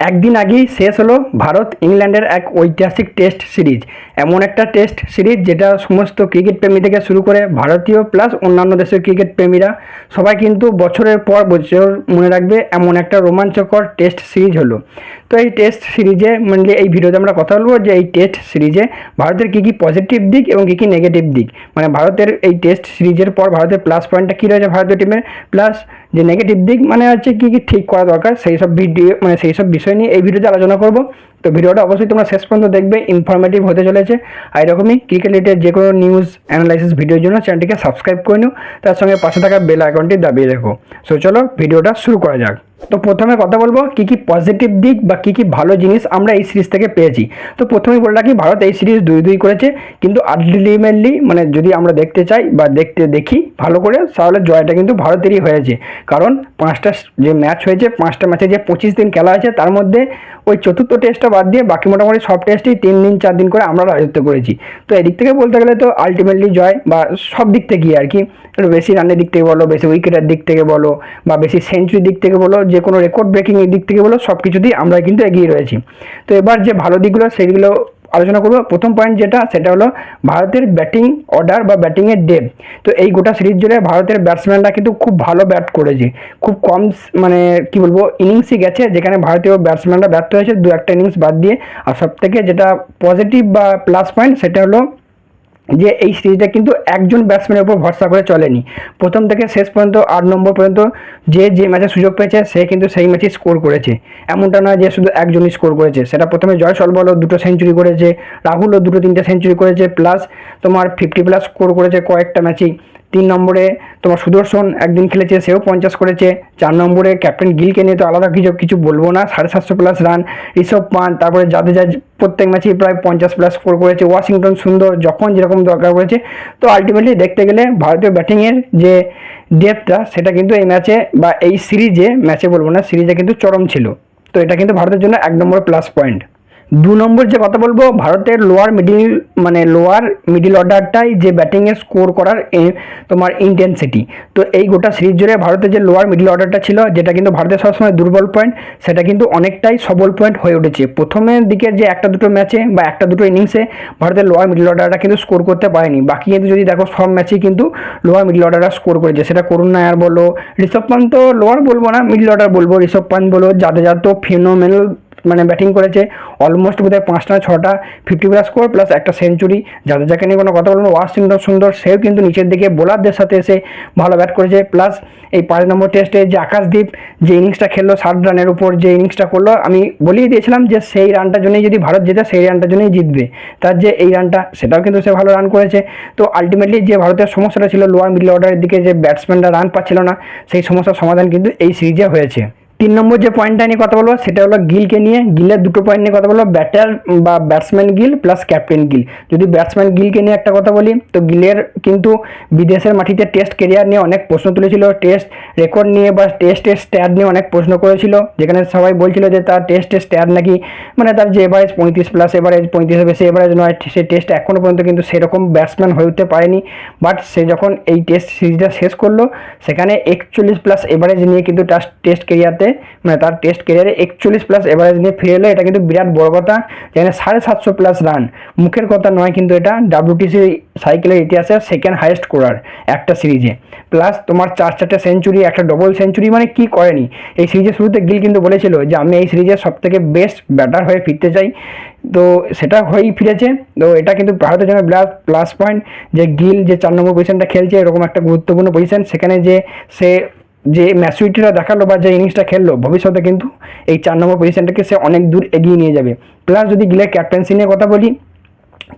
একদিন আগেই শেষ হলো ভারত ইংল্যান্ডের এক ঐতিহাসিক টেস্ট সিরিজ। এমন একটা টেস্ট সিরিজ যেটা সমস্ত ক্রিকেট প্রেমী থেকে শুরু করে ভারতীয় প্লাস অন্যান্য দেশের ক্রিকেট প্রেমীরা, সবাই কিন্তু বছরের পর বছর মনে রাখবে এমন একটা রোমাঞ্চকর টেস্ট সিরিজ হলো। তো এই টেস্ট সিরিজে মানে এই ভিডিওতে আমরা কথা বলব যে এই টেস্ট সিরিজে ভারতের কী কী পজিটিভ দিক এবং কী কী নেগেটিভ দিক। মানে ভারতের এই টেস্ট সিরিজের পর ভারতের প্লাস পয়েন্টটা কী রয়েছে ভারতীয় টিমের প্লাস যে নেগেটিভ দিক মানে হচ্ছে কী কী ঠিক করা দরকার, সেই সব ভিডিও মানে সেই সব বিষয় নিয়ে এই ভিডিওতে আলোচনা করব। তো ভিডিওটা অবশ্যই তোমরা শেষ পর্যন্ত দেখবে ইনফরমেটিভ হতে চলেছে। আর এরকমই ক্রিকেট রিলেটেড যে কোনো নিউজ অ্যানালাইসিস ভিডিওর জন্য চ্যানেলটিকে সাবস্ক্রাইব করে নিও। তার সঙ্গে পাশে থাকা বেল আইকনটি দাবিয়ে রেখো। সো চলো ভিডিওটা শুরু করা যাক। তো প্রথমে কথা বলব কী কী পজিটিভ দিক বা কী কী ভালো জিনিস আমরা এই সিরিজ থেকে পেয়েছি। তো প্রথমেই বলে রাখি, ভারত এই সিরিজ দুই দুই করেছে। কিন্তু আলটিমেটলি মানে যদি আমরা দেখতে চাই বা দেখতে দেখি ভালো করে, তাহলে জয়টা কিন্তু ভারতেরই হয়েছে। কারণ পাঁচটা যে ম্যাচ হয়েছে, পাঁচটা ম্যাচে যে পঁচিশ দিন খেলা হয়েছে, তার মধ্যে ওই চতুর্থ টেস্টটা বাদ দিয়ে বাকি মোটামুটি সব টেস্টেই তিন দিন, চার দিন করে আমরা রাজত্ব করেছি। তো এদিক থেকে বলতে গেলে তো আলটিমেটলি জয় বা সব দিক থেকে আর কি। বেশি রানের দিক থেকে বলো, বেশি উইকেটের দিক থেকে বলো বা বেশি সেঞ্চুরির দিক থেকে বলো যে কোনো রেকর্ড ব্রেকিং এর দিক থেকে বলো সব কিছুতেই আমরা কিন্তু এগিয়ে রয়েছি। তো এবার যে ভালো দিকগুলো, সেগুলো আলোচনা করব। প্রথম পয়েন্ট যেটা, সেটা হলো ভারতের ব্যাটিং অর্ডার বা ব্যাটিংয়ের ডেপ তো এই গোটা সিরিজ জুড়ে ভারতের ব্যাটসম্যানরা কিন্তু খুব ভালো ব্যাট করেছে। খুব কম মানে কি বলব ইনিংসই গেছে, যেখানে ভারতীয় ব্যাটসম্যানরা ব্যর্থ হয়েছে দু একটা ইনিংস বাদ দিয়ে। আর সব থেকে যেটা পজিটিভ বা প্লাস পয়েন্ট সেটা হলো যে এই সিরিজটা কিন্তু একজন ব্যাটসম্যানের উপর ভরসা করে চলেনি। প্রথম থেকে শেষ পর্যন্ত, আট নম্বর পর্যন্ত যে যে ম্যাচে সুযোগ পেয়েছে, সে কিন্তু সেই ম্যাচে স্কোর করেছে। এমনটা নয় যে শুধু একজনই স্কোর করেছে। সেটা প্রথমে জয় সলবলও দুটো সেঞ্চুরি করেছে, রাহুলও দুটো তিনটে সেঞ্চুরি করেছে প্লাস তোমার ফিফটি প্লাস স্কোর করেছে কয়েকটা ম্যাচেই তিন নম্বরে তোমার সুদর্শন একদিন খেলেছে, সেও পঞ্চাশ করেছে। চার নম্বরে ক্যাপ্টেন গিলকে নিয়ে তো আলাদা কিছু কিছু বলব না। সাড়ে সাতশো প্লাস রান ঋষভ পান তারপরে জাদেজা প্রত্যেক ম্যাচেই প্রায় পঞ্চাশ প্লাস স্কোর করেছে। ওয়াশিংটন সুন্দর যখন যেরকম দরকার করেছে। তো আলটিমেটলি দেখতে গেলে ভারতীয় ব্যাটিংয়ের যে ডেপটা সেটা কিন্তু এই ম্যাচে বা এই সিরিজে ম্যাচে বলব না সিরিজে কিন্তু চরম ছিল। তো এটা কিন্তু ভারতের জন্য এক নম্বর প্লাস পয়েন্ট দু নম্বর যে কথা বলব, ভারতের লোয়ার মিডিল মানে লোয়ার মিডিল অর্ডারটাই যে ব্যাটিংয়ে স্কোর করার তোমার ইন্টেন্সিটি তো এই গোটা সিরিজ জুড়ে ভারতের যে লোয়ার মিডিল অর্ডারটা ছিল, যেটা কিন্তু ভারতের সবসময় দুর্বল পয়েন্ট সেটা কিন্তু অনেকটাই সবল পয়েন্ট হয়ে উঠেছে। প্রথমের দিকে যে একটা দুটো ম্যাচে বা একটা দুটো ইনিংসে ভারতের লোয়ার মিডিল অর্ডারটা কিন্তু স্কোর করতে পারেনি। বাকি কিন্তু যদি দেখো সব ম্যাচেই কিন্তু লোয়ার মিডিল অর্ডারটা স্কোর করেছে। সেটা করুণ নায়ার বলো, ঋষভ পান্ত লোয়ার বলব না মিডিল অর্ডার বলব, ঋষভ পান্ত বলো জাদেজা তো ফিনোমেনাল মানে ব্যাটিং করেছে। অলমোস্ট বোধহয় পাঁচটা, ছটা ফিফটি প্লাস স্কোর প্লাস একটা সেঞ্চুরি যাদের যাকে নিয়ে কোনো কথা বলব ওয়াশিংটন সুন্দর, সেও কিন্তু নিচের দিকে বোলারদের সাথে এসে ভালো ব্যাট করেছে। প্লাস এই পাঁচ নম্বর টেস্টে যে আকাশদীপ যে ইনিংসটা খেললো ষাট রানের উপর যে ইনিংসটা করল, আমি বলেই দিয়েছিলাম যে সেই রানটার জন্যই যদি ভারত জেতে, সেই রানটার জন্যই জিতবে। তার যে এই রানটা, সেটাও কিন্তু সে ভালো রান করেছে। তো আলটিমেটলি যে ভারতের সমস্যাটা ছিল, লোয়ার মিডল অর্ডারের দিকে যে ব্যাটসম্যানরা রান পাচ্ছিল না, সেই সমস্যার সমাধান কিন্তু এই সিরিজে হয়েছে। তিন নম্বর যে পয়েন্টটা নিয়ে কথা বলব, সেটা হলো গিলকে নিয়ে। গিলের দুটো পয়েন্ট নিয়ে কথা বলব ব্যাটার বা batsman Gill plus captain Gill. যদি ব্যাটসম্যান গিলকে নিয়ে একটা কথা বলি, তো গিলের কিন্তু বিদেশের মাটিতে টেস্ট কেরিয়ার নিয়ে অনেক প্রশ্ন তুলেছিল টেস্ট রেকর্ড নিয়ে বা টেস্টের স্ট্যাট নিয়ে অনেক প্রশ্ন করেছিল, যেখানে সবাই বলছিল যে তার টেস্টের স্ট্যাট নাকি মানে তার যে এভারেজ পঁয়ত্রিশ প্লাস এভারেজ পঁয়ত্রিশের বেশি এভারেজ নয়, সে টেস্ট এখনও পর্যন্ত কিন্তু সেরকম ব্যাটসম্যান হয়ে উঠতে পারেনি। বাট সে যখন এই টেস্ট সিরিজটা শেষ করল, সেখানে একচল্লিশ প্লাস এভারেজ নিয়ে কিন্তু তার টেস্ট কেরিয়ারতে মানে তার টেস্ট কেরিয়ারে একচল্লিশ প্লাস এভারেজ নিয়ে ফিরে এলো। এটা কিন্তু বিরাট বড় কথা, যেখানে সাড়ে সাতশো প্লাস রান মুখের কথা নয় কিন্তু এটা ডাব্লিউটিসি সাইকেলের ইতিহাসে সেকেন্ড হাইয়েস্ট করার একটা সিরিজে প্লাস তোমার চার চারটে সেঞ্চুরি একটা ডবল সেঞ্চুরি মানে কি করেনি? এই সিরিজের শুরুতে গিল কিন্তু বলেছিল যে, আমি এই সিরিজের সব থেকে বেস্ট ব্যাটার হয়ে ফিরতে চাই। তো সেটা হয়েই ফিরেছে। তো এটা কিন্তু ভারতের জন্য বিরাট প্লাস পয়েন্ট যে গিল যে চার নম্বর পজিশনটা খেলছে, এরকম একটা গুরুত্বপূর্ণ পজিশন সেখানে যে সে যে ম্যাচুরিটিটা দেখাল বা যে ইনিংসটা খেললো, ভবিষ্যতে কিন্তু এই চার নম্বর পজিশনটাকে সে অনেক দূর এগিয়ে নিয়ে যাবে। প্লাস যদি গিলের ক্যাপ্টেন্সি নিয়ে কথা বলি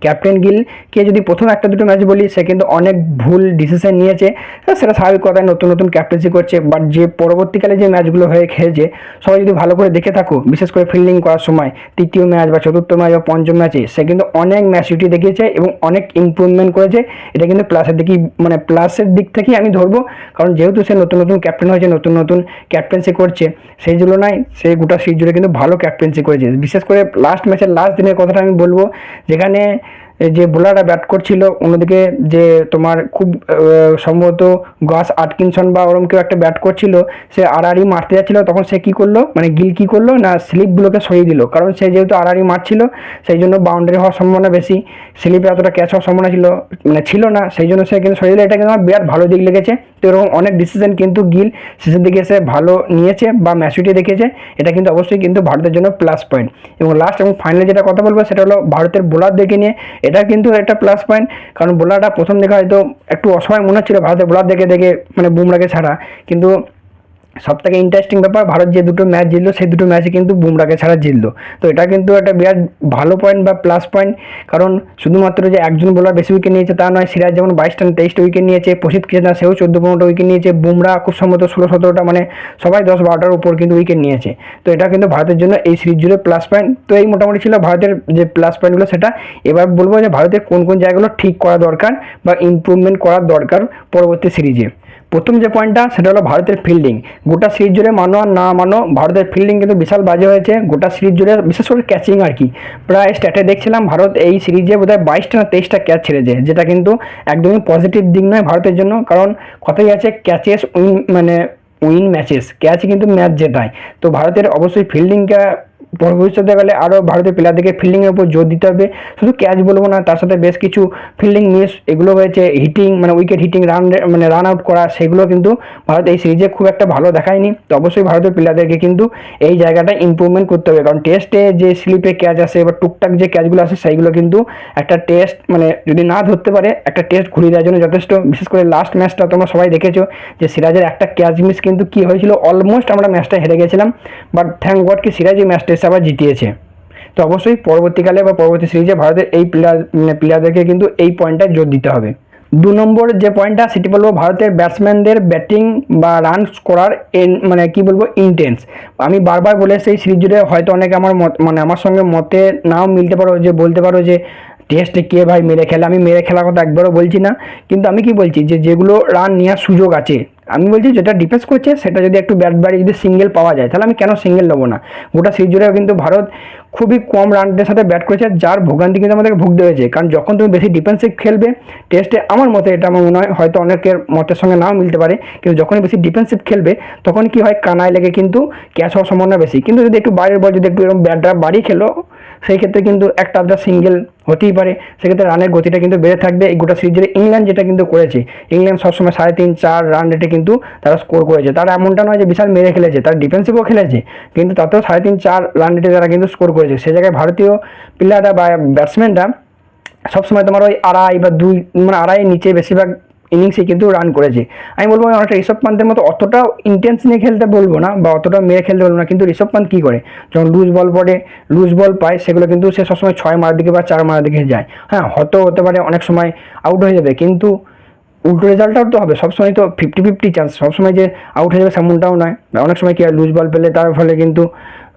ক্যাপ্টেন গিলকে যদি প্রথম একটা দুটো ম্যাচ বলি সে কিন্তু অনেক ভুল ডিসিশন নিয়েছে। হ্যাঁ, সেটা স্বাভাবিক কথায় নতুন নতুন ক্যাপ্টেন্সি করছে। বাট যে পরবর্তীকালে যে ম্যাচগুলো হয়ে খেলছে সবাই যদি ভালো করে দেখে থাকো বিশেষ করে ফিল্ডিং করার সময় তৃতীয় ম্যাচ বা চতুর্থ ম্যাচ বা পঞ্চম ম্যাচে সে কিন্তু অনেক ম্যাচুরিটি দেখিয়েছে এবং অনেক ইমপ্রুভমেন্ট করেছে। এটা কিন্তু প্লাসের দিকেই মানে প্লাসের দিক থেকেই আমি ধরবো। কারণ যেহেতু সে নতুন নতুন ক্যাপ্টেন হয়েছে নতুন নতুন ক্যাপ্টেন্সি করছে সেই তুলনায় সে গোটা সিরিজ জুড়ে কিন্তু ভালো ক্যাপ্টেন্সি করেছে। বিশেষ করে লাস্ট ম্যাচের লাস্ট দিনের কথাটা আমি বলব যেখানে যে বোলাররা ব্যাট করছিল, অন্যদিকে যে তোমার খুব সম্ভবত গাস আটকিনসন বা ওরম কেউ একটা ব্যাট করছিল, সে আড়াআড়ি মারতে যাচ্ছিল, তখন সে কি করল? মানে গিল কি করল? না স্লিপগুলোকে সরিয়ে দিল। কারণ সে যেহেতু আড়াআড়ি মারছিল, সেই জন্য বাউন্ডারি হওয়ার সম্ভাবনা বেশি। স্লিপে এতটা ক্যাচ হওয়ার সম্ভাবনা ছিল মানে ছিল না, সেই জন্য সে কিন্তু সরিয়ে দিল। এটা কিন্তু আমার বিরাট ভালো দিক লেগেছে। তো এরকম অনেক ডিসিশন কিন্তু গিল। শেষের দিকে এসে ভালো নিয়েছে বা ম্যাচুরিটি দেখেছে। এটা কিন্তু অবশ্যই কিন্তু ভারতের জন্য প্লাস পয়েন্ট এবং লাস্ট এবং ফাইনালে যেটা কথা বলব, সেটা হলো ভারতের বোলার দেখে নিয়ে। এটা কিন্তু একটা প্লাস পয়েন্ট কারণ বোলারটা প্রথম দেখা হয়তো একটু অসহায় মনে হচ্ছিল ভারতের বোলার দেখে দেখে মানে বুমরাকে ছাড়া। কিন্তু সব থেকে ইন্টারেস্টিং ব্যাপার, ভারত যে দুটো ম্যাচ জিতলো, সেই দুটো ম্যাচে কিন্তু বুমরাকে ছাড়া জিতলো। তো এটা কিন্তু একটা বিরাট ভালো পয়েন্ট বা প্লাস পয়েন্ট কারণ শুধুমাত্র যে একজন বোলার বেশি উইকেট নিয়েছে তা নয়, সিরাজ যেমন বাইশটা তেইশটা উইকেট নিয়েছে, প্রসিদ্ধ কৃষ্ণা সেও চোদ্দ পনেরোটা উইকেট নিয়েছে, বুমরা খুব সম্ভবত ষোলো সতেরোটা মানে সবাই দশ বারোটার উপর কিন্তু উইকেট নিয়েছে। তো এটা কিন্তু ভারতের জন্য এই সিরিজ জুড়ে প্লাস পয়েন্ট তো এই মোটামুটি ছিল ভারতের যে প্লাস পয়েন্টগুলো সেটা এবার বলব যে ভারতের কোন কোন জায়গাগুলো ঠিক করা দরকার বা ইমপ্রুভমেন্ট করার দরকার পরবর্তী সিরিজে প্রথম যে পয়েন্টটা সেটা হলো ভারতের ফিল্ডিং গোটা সিরিজ জুড়ে মানো আর না মানো, ভারতের ফিল্ডিং কিন্তু বিশাল বাজে হয়েছে। গোটা সিরিজ জুড়ে বিশেষ করে ক্যাচিং আর কি। প্রায় স্ট্যাটে দেখছিলাম, ভারত এই সিরিজে বোধহয় বাইশটা না তেইশটা ক্যাচ ছেড়েছে, যেটা কিন্তু একদমই পজিটিভ দিক নয় ভারতের জন্য। কারণ কথাই আছে ক্যাচেস উইন মানে উইন ম্যাচেস ক্যাচ কিন্তু ম্যাচ জেতায়। তো ভারতের অবশ্যই ফিল্ডিংটা ভবিষ্যতে গেলে আরও ভারতের প্লেয়ারদেরকে ফিল্ডিংয়ের উপর জোর দিতে হবে। শুধু ক্যাচ বলব না, তার সাথে বেশ কিছু ফিল্ডিং মিস এগুলো হয়েছে হিটিং মানে উইকেট হিটিং রান মানে রান আউট করা, সেগুলো কিন্তু ভারত এই সিরিজে খুব একটা ভালো দেখায়নি। তো অবশ্যই ভারতের প্লেয়ারদেরকে কিন্তু এই জায়গাটা ইমপ্রুভমেন্ট করতে হবে। কারণ টেস্টে যে স্লিপে ক্যাচ আসে বা টুকটাক যে ক্যাচগুলো আসে, সেইগুলো কিন্তু একটা টেস্ট মানে যদি না ধরতে পারে, একটা টেস্ট ঘুরিয়ে দেওয়ার জন্য যথেষ্ট। বিশেষ করে লাস্ট ম্যাচটা তোমরা সবাই দেখেছ যে সিরাজের একটা ক্যাচ মিস কিন্তু কি হয়েছিল? অলমোস্ট আমরা ম্যাচটা হেরে গেছিলাম। বাট থ্যাংক গড কি সিরাজ এই ম্যাচটা আবার জিতিয়েছে। তো অবশ্যই পরবর্তীকালে বা পরবর্তী সিরিজে ভারতের এই প্লেয়ার প্লেয়ারদেরকে কিন্তু এই পয়েন্টটা জোর দিতে হবে। দু নম্বর যে পয়েন্টটা, সেটি বলব ভারতের ব্যাটসম্যানদের ব্যাটিং বা রান করার এন মানে কি বলব ইন্টেন্স আমি বারবার বলে সেই সিরিজ জুড়ে হয়তো অনেকে আমার মত মানে আমার সঙ্গে মতে নাও মিলতে পারো, যে বলতে পারো যে, টেস্টে কে ভাই মেরে খেলে? আমি মেরে খেলার কথা একবারও বলছি না। কিন্তু আমি কি বলছি যে, যেগুলো রান নেওয়ার সুযোগ আছে আমি বলছি যেটা ডিফেন্স করছে, সেটা যদি একটু ব্যাট বাড়ি যদি সিঙ্গেল পাওয়া যায়, তাহলে আমি কেন সিঙ্গেল নেব না? গোটা সিরিজ জুড়েও কিন্তু ভারত খুবই কম রানের সাথে ব্যাট করেছে, যার ভোগান্তি কিন্তু আমাদেরকে ভুগতে হয়েছে। কারণ যখন তুমি বেশি ডিফেন্সিভ খেলবে টেস্টে আমার মতে এটা আমার মনে হয়, হয়তো অনেকের মতের সঙ্গে নাও মিলতে পারে, কিন্তু যখনই বেশি ডিফেন্সিভ খেলবে, তখন কি হয় কানায় লেগে কিন্তু ক্যাচ হওয়ার সম্ভাবনা বেশি। কিন্তু যদি একটু বাইরের বল যদি একটু এরকম ব্যাটটা বাড়িয়ে খেলো সেই ক্ষেত্রে কিন্তু একটা আধটা সিঙ্গেল হতেই পারে। সেক্ষেত্রে রানের গতিটা কিন্তু বেড়ে থাকবে। এই গোটা সিরিজের ইংল্যান্ড যেটা কিন্তু করেছে ইংল্যান্ড সবসময় সাড়ে তিন, চার রান রেটে কিন্তু তারা স্কোর করেছে। তারা এমনটা নয় যে বিশাল মেরে খেলেছে, তারা ডিফেন্সিভও খেলেছে, কিন্তু তাতেও সাড়ে তিন, চার রান রেটে তারা কিন্তু স্কোর করেছে। সে জায়গায় ভারতীয় প্লেয়াররা বা ব্যাটসম্যানরা সবসময় তোমার ওই আড়াই বা দুই মানে আড়াই নিচে বেশিরভাগ ইনিংসে কিন্তু রান করেছে। আমি বলব অনেকটা ঋষভ পান্তের মতো অতটাও ইন্টেন্স নিয়ে খেলতে বলব না বা অতটা মেরে খেলতে বলব না, কিন্তু ঋষভ পান্ত কী করে? যখন লুজ বল পড়ে লুজ বল পায়, সেগুলো কিন্তু সে সবসময় ছয় মারার দিকে বা চার মারার দিকে যায়। হ্যাঁ হয়তো হতে পারে, অনেক সময় আউট হয়ে যাবে, কিন্তু উল্টো রেজাল্ট আউট তো হবে। সবসময় তো ফিফটি ফিফটি চান্স সবসময় যে আউট হয়ে যাবে সেমনটাও নয়। অনেক সময় কি হয় লুজ বল পেলে তার ফলে কিন্তু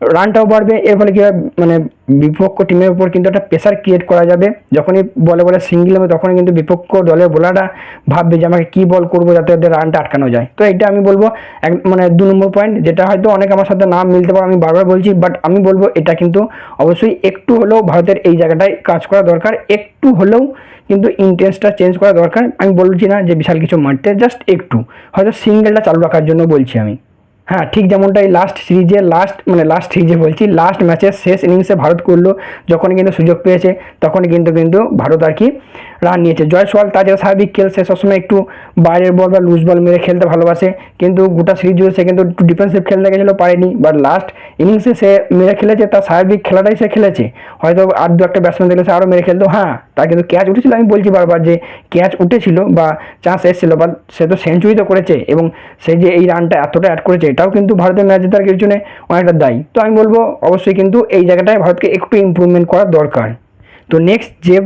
রানটাও বাড়বে, এর ফলে কী মানে বিপক্ষ টিমের উপর কিন্তু একটা প্রেশার ক্রিয়েট করা যাবে। যখনই বলে বলে সিঙ্গেল হবে তখনই কিন্তু বিপক্ষ দলের বোলাররা ভাববে যে আমাকে কী বল করব যাতে ওদের রানটা আটকানো যায়। তো এটা আমি বলব, এক মানে দু নম্বর পয়েন্ট যেটা হয়তো অনেক আমার সাথে নাম মিলতে পারে, আমি বারবার বলছি বাট আমি বলব এটা কিন্তু অবশ্যই একটু হলেও ভারতের এই জায়গাটায় কাজ করা দরকার। একটু হলেও কিন্তু ইন্টেন্সটা চেঞ্জ করা দরকার। আমি বলছি না যে বিশাল কিছু মারতে জাস্ট একটু। হয়তো সিঙ্গেলটা চালু রাখার জন্য বলছি আমি। হ্যাঁ ঠিক যেমনটাই লাস্ট সিরিজে লাস্ট মানে লাস্ট সিরিজে বলছি লাস্ট ম্যাচের শেষ ইনিংসে ভারত করল যখন কিন্তু সুযোগ পেয়েছে তখন কিন্তু কিন্তু ভারত আর কি রান নিয়েছে। জয়সওয়াল যেটা স্বাভাবিক খেল, সে সবসময় একটু বাইরের বল বা লুজ বল মেরে খেলতে ভালোবাসে। কিন্তু গোটা সিরিজ জুড়ে সে কিন্তু একটু ডিফেন্সিভ খেলতে গেছিল পারেনি। বাট লাস্ট ইনিংসে সে মেরে খেলেছে, তার স্বাভাবিক খেলাটাই সে খেলেছে। হয়তো আর দু একটা ব্যাটসম্যান দেখলে সে আরও মেরে খেলতো। হ্যাঁ তার কিন্তু ক্যাচ উঠেছিল, আমি বলছি বারবার যে ক্যাচ উঠেছিল বা চান্স এসেছিল বা সে তো সেঞ্চুরি তো করেছে এবং সে যে এই রানটা এতটা অ্যাড করেছে, এটাও কিন্তু ভারতের ম্যাচ জেতার পিছনে অনেকটা দায়ী। তো আমি বলব, অবশ্যই কিন্তু এই জায়গাটায় ভারতকে একটু ইমপ্রুভমেন্ট করা দরকার। তো নেক্সট যে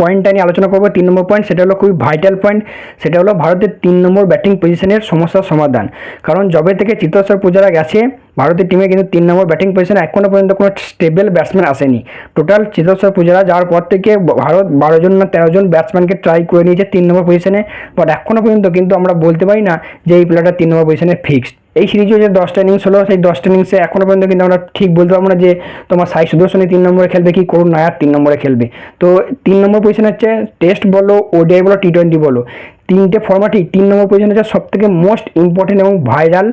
পয়েন্টটা নিয়ে আলোচনা করব। তিন নম্বর পয়েন্ট সেটা হলো খুবই ভাইটাল পয়েন্ট সেটা হলো ভারতের তিন নম্বর ব্যাটিং পজিশনের সমস্যার সমাধান। কারণ যবে থেকে চিত্তেশ্বর পূজারা গেছে, ভারতের টিমে কিন্তু তিন নম্বর ব্যাটিং পজিশনে এখনও পর্যন্ত কোনো স্টেবল ব্যাটসম্যান আসেনি। টোটাল চিত্তেশ্বর পূজারা যাওয়ার পর থেকে ভারত বারো জন না তেরো জন ব্যাটসম্যানকে ট্রাই করে নিয়েছে তিন নম্বর পজিশনে বাট এখনও পর্যন্ত কিন্তু আমরা বলতে পারি না যে এই প্লেয়ারটা তিন নম্বর পজিশনে ফিক্সড এই সিরিজে যে দশটা ইনিংস হলো, সেই দশটা ইনিংসে এখনও পর্যন্ত কিন্তু আমরা ঠিক বলতে পারব না যে তোমার সাই সুদর্শনী তিন নম্বরে খেলবে কি করুণ নায়ার তিন নম্বরে খেলবে। তো তিন নম্বর পজিশন হচ্ছে টেস্ট বলো ওডিআই বলো টি টোয়েন্টি বলো। তিনটে ফর্মাটই তিন নম্বর পজিশন হচ্ছে সবথেকে মোস্ট ইম্পর্টেন্ট এবং ভাইরাল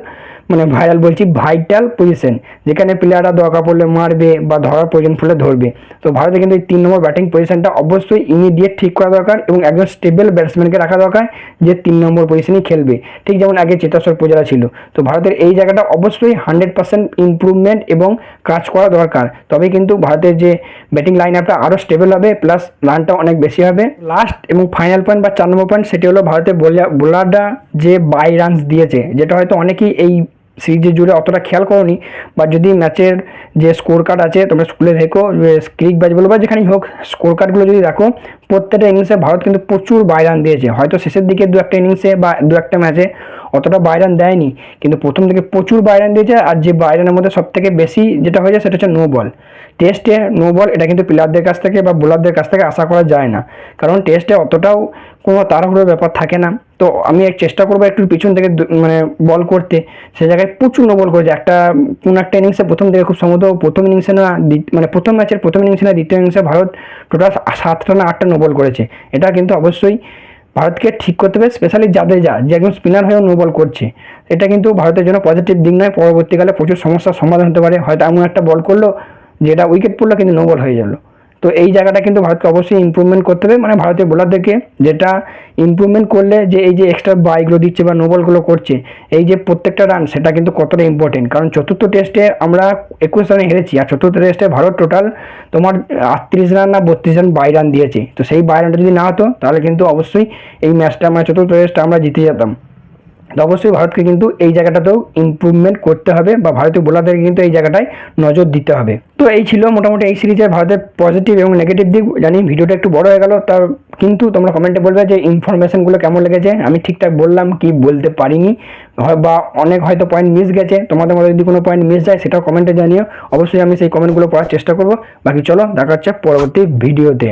মানে ভাইরাল বলছি ভাইটাল পজিশন যেখানে প্লেয়াররা দরকার পড়লে মারবে বা ধরার প্রয়োজন পড়লে ধরবে। তো ভারতে কিন্তু এই তিন নম্বর ব্যাটিং পজিশনটা অবশ্যই ইমিডিয়েট ঠিক করা দরকার এবং একজন স্টেবল ব্যাটসম্যানকে রাখা দরকার, যে তিন নম্বর পজিশনেই খেলবে। ঠিক যেমন আগে চেতাশ্বর পূজারা ছিল। তো ভারতের এই জায়গাটা অবশ্যই হান্ড্রেড পার্সেন্ট ইম্প্রুভমেন্ট এবং কাজ করা দরকার। তবে কিন্তু ভারতের যে ব্যাটিং লাইন আপটা আরও স্টেবল হবে প্লাস রানটা অনেক বেশি হবে। লাস্ট এবং ফাইনাল পয়েন্ট বা চার নম্বর পয়েন্ট সেটি হলো ভারতের বোলাররা যে বাই রানস দিয়েছে, যেটা হয়তো অনেকেই এই সিরিজের জুড়ে অতটা খেয়াল করনি বা যদি ম্যাচের যে স্কোর কার্ড আছে তোমরা স্কুলে দেখো ক্রিক ব্যাচ বলো বা যেখানেই হোক স্কোর কার্ডগুলো যদি দেখো, প্রত্যেকটা ইনিংসে ভারত কিন্তু প্রচুর বাইরান দিয়েছে। হয়তো শেষের দিকে দু একটা ইনিংসে বা দু একটা ম্যাচে অতটা বাই রান দেয়নি। কিন্তু প্রথম থেকে প্রচুর বাই রান দিয়েছে আর যে বাই রানের মধ্যে সব থেকে বেশি যেটা হয়েছে সেটা হচ্ছে নো বল টেস্টে নো বল এটা কিন্তু প্লেয়ারদের কাছ থেকে বা বোলারদের কাছ থেকে আশা করা যায় না। কারণ টেস্টে অতটাও কোনো তাড়াহুড়োর ব্যাপার থাকে না। তো আমি চেষ্টা করব একটু পিছন থেকে মানে বল করতে। সে জায়গায় প্রচুর বল করেছে। একটা কোন একটা ইনিংসে প্রথম থেকে খুব সম্ভবত প্রথম ইনিংসে না মানে প্রথম ম্যাচের প্রথম ইনিংসে না, দ্বিতীয় ইনিংসে ভারত টোটাল সাতটা না আটটা নো বল করেছে। এটা কিন্তু অবশ্যই ভারতকে ঠিক করতে হবে স্পেশালি জাদেজা যে একজন স্পিনার হয়েও নোবল করছে। এটা কিন্তু ভারতের জন্য পজিটিভ দিক নয়, পরবর্তীকালে প্রচুর সমস্যার সমাধান হতে পারে। হয়তো এমন একটা বল করল, যেটা উইকেট পড়ল কিন্তু নোবল হয়ে গেল। তো এই জায়গাটা কিন্তু ভারতকে অবশ্যই ইমপ্রুভমেন্ট করতে হবে। মানে ভারতীয় বোলারদেরকে যেটা ইমপ্রুভমেন্ট করলে যে এই যে এক্সট্রা বাইগুলো দিচ্ছে বা নোবলগুলো করছে, এই যে প্রত্যেকটা রান সেটা কিন্তু কতটা ইম্পর্টেন্ট কারণ চতুর্থ টেস্টে আমরা একুশ রানে হেরেছি আর চতুর্থ টেস্টে ভারত টোটাল তোমার আটত্রিশ রান না বত্রিশ রান বাই রান দিয়েছে। তো সেই বাই রানটা যদি না হতো, তাহলে কিন্তু অবশ্যই এই ম্যাচটা মানে চতুর্থ টেস্টটা আমরা জিতে যেতাম। অবশ্যই ভারতকে কিন্তু এই জায়গাটাতেও ইমপ্রুভমেন্ট করতে হবে বা ভারতীয় বোলারদেরকে কিন্তু এই জায়গাটায় নজর দিতে হবে। তো এই ছিল মোটামুটি এই সিরিজের ভারতের পজিটিভ এবং নেগেটিভ দিক। জানি ভিডিওটা একটু বড় হয়ে গেল তার কিন্তু তোমরা কমেন্টে বলবে যে ইনফরমেশনগুলো কেমন লেগেছে। আমি ঠিকঠাক বললাম কি বলতে পারিনি। বা অনেক হয়তো পয়েন্ট মিস গেছে, তোমাদের মধ্যে যদি কোনো পয়েন্ট মিস যায় সেটাও কমেন্টে জানিও। অবশ্যই আমি সেই কমেন্টগুলো পড়ার চেষ্টা করব। বাকি চলো, দেখা হচ্ছে পরবর্তী ভিডিওতে